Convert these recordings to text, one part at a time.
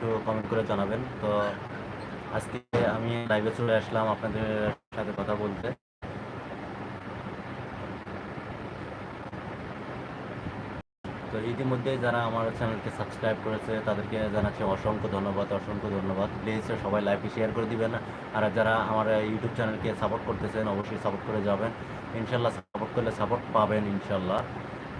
একটু কমেন্ট করে জানাবেন। তো আজকে আমি লাইভে চলে আসলাম আপনাদের সাথে কথা বলতে। তো ইতিমধ্যে যারা আমার চ্যানেলকে সাবস্ক্রাইব করেছে, তাদেরকে জানাচ্ছি অসংখ্য ধন্যবাদ অসংখ্য ধন্যবাদ। প্লিজ সবাই লাইভটি শেয়ার করে দিবেন। আর যারা আমার ইউটিউব চ্যানেলকে সাপোর্ট করতেছেন, অবশ্যই সাপোর্ট করে যাবেন। ইনশাল্লাহ সাপোর্ট করলে সাপোর্ট পাবেন, ইনশাল্লাহ।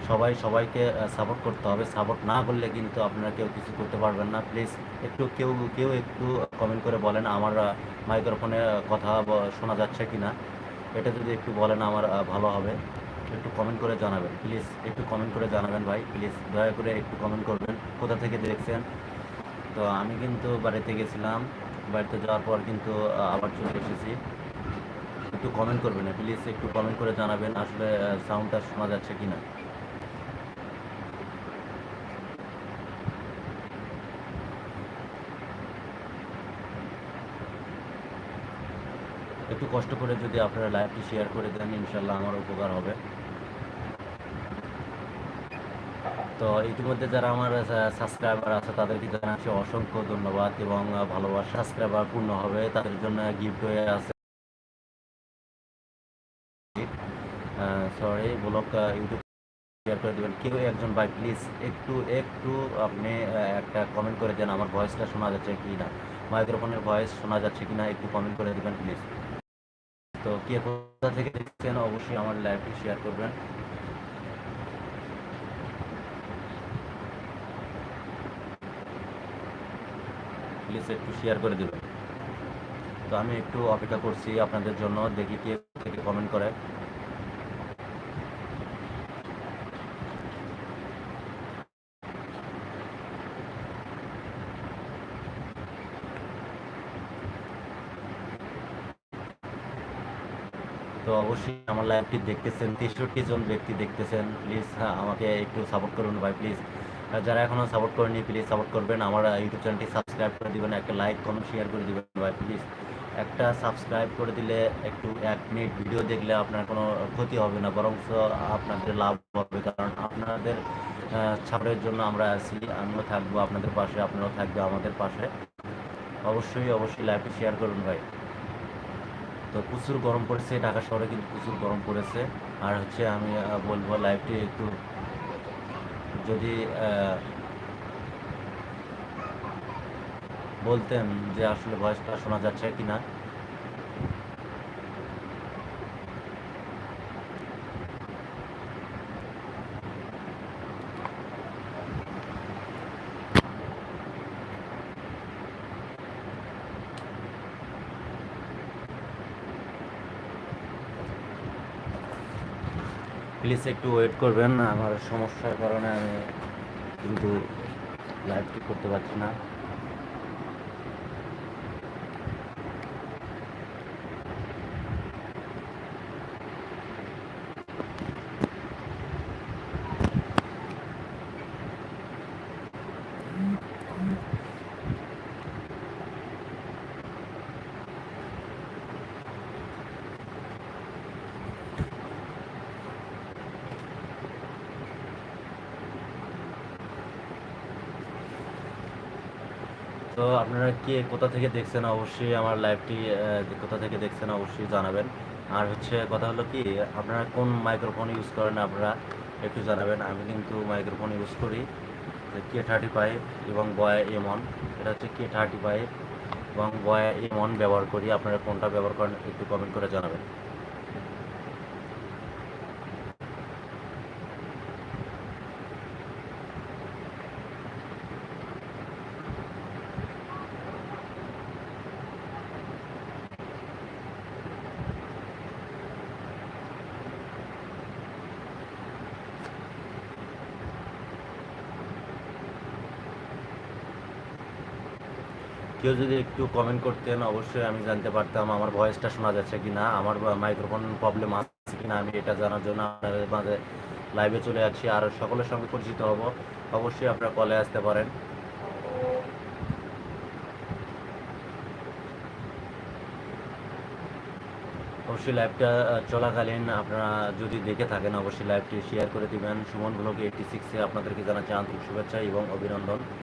সবাই সবাইকে সাপোর্ট করতে হবে। সাপোর্ট না করলে কিন্তু আপনারা কেউ কিছু করতে পারবেন না। প্লিজ একটু কেউ কেউ একটু কমেন্ট করে বলেন আমার মাইক্রোফোনে কথা শোনা যাচ্ছে কি না এটা যদি একটু বলেন আমার ভালো হবে। একটু কমেন্ট করে জানাবেন। প্লিজ একটু কমেন্ট করে জানাবেন ভাই। প্লিজ দয়া করে একটু কমেন্ট করবেন। কোথা থেকে দেখছেন? তো আমি কিন্তু বাড়িতে গেছিলাম। বাড়িতে যাওয়ার পর কিন্তু আবার চলে এসেছি। একটু কমেন্ট করবেন। প্লিজ একটু কমেন্ট করে জানাবেন আসলে সাউন্ডটা শোনা যাচ্ছে কি না একটু কষ্ট করে যদি আপনারা লাইভটি শেয়ার করে দেন ইনশাল্লাহ আমার উপকার হবে। তো ইতিমধ্যে যারা আমার সাবস্ক্রাইবার আছে, তাদেরকে জানাচ্ছি অসংখ্য ধন্যবাদ এবং ভালোবাসা। সাবস্ক্রাইবার পূর্ণ হবে, তাদের জন্য গিফট হয়ে আছে। সরি ব্লগ ইউটিউব শেয়ার করে দেবেন। কেউ একজন, ভাই প্লিজ একটু একটু আপনি একটা কমেন্ট করে দেন, আমার ভয়েসটা শোনা যাচ্ছে কি না মাইক্রোফোনের ভয়েস শোনা যাচ্ছে কি না একটু কমেন্ট করে দেবেন প্লিজ তো কে কোথা থেকে দেখছেন, অবশ্যই আমার লাইভটি শেয়ার করবেন। প্লিজ একটু শেয়ার করে দেবেন। তো আমি একটু অপেক্ষা করছি আপনাদের জন্য, দেখি কে থেকে কমেন্ট করে। তো অবশ্যই আমার লাইভটি দেখতেছেন, তেষট্টি জন ব্যক্তি দেখতেছেন। প্লিজ হ্যাঁ আমাকে একটু সাপোর্ট করুন ভাই প্লিজ যারা এখনও সাপোর্ট করেনি প্লিজ সাপোর্ট করবেন। আমার ইউটিউব চ্যানেলটি সাবস্ক্রাইব করে দিবেন, একটা লাইক কমেন্ট শেয়ার করে দিবেন ভাই প্লিজ একটা সাবস্ক্রাইব করে দিলে একটু এক মিনিট ভিডিও দেখলে আপনার কোনো ক্ষতি হবে না বরং আপনাদের লাভ হবে। কারণ আপনাদের ছাপের জন্য আমরা আছি, আমিও থাকব, আপনাদের পাশে, আপনারাও থাকবে আমাদের পাশে। অবশ্যই অবশ্যই লাইভটি শেয়ার করুন ভাই। তো প্রচুর গরম পড়েছে, ঢাকা শহরে কিন্তু প্রচুর গরম পড়েছে। আর হচ্ছে আমি বলব লাইভটি একটু যদি বলতেন যে আসলে ভয়েসটা শোনা যাচ্ছে কি না প্লিজ একটু ওয়েট করবেন আমার সমস্যার কারণে আমি কিন্তু লাইভটি করতে পারছি না। তো আপনারা কে কোথা থেকে দেখছেন অবশ্যই আমার লাইভটি কোথা থেকে দেখছেন অবশ্যই জানাবেন। আর হচ্ছে কথা হলো কি, আপনারা কোন মাইক্রোফোন ইউজ করেন আপনারা একটু জানাবেন। আমি কিন্তু মাইক্রোফোন ইউজ করি কে থার্টি ফাইভ এবং বয়া এম ওয়ান এটা হচ্ছে কে থার্টি ফাইভ এবং বয়া এম ওয়ান ব্যবহার করি। আপনারা কোনটা ব্যবহার করেন একটু কমেন্ট করে জানাবেন। কেউ যদি একটু কমেন্ট করতেন, অবশ্যই আমি জানতে পারতাম আমার ভয়েসটা শোনা যাচ্ছে কি না আমার মাইক্রোফোন প্রবলেম আছে কি না আমি এটা জানার জন্য আপনাদের মাঝে লাইভে চলে যাচ্ছি আর সকলের সঙ্গে পরিচিত হব, অবশ্যই আপনারা কলে আসতে পারেন। অবশ্যই লাইভটা চলাকালীন আপনারা যদি দেখে থাকেন, অবশ্যই লাইভটি শেয়ার করে দিবেন। সুমন ব্লগ এইটটি সিক্সে আপনাদেরকে জানাচ্ছি আন্তরিক শুভেচ্ছা এবং অভিনন্দন।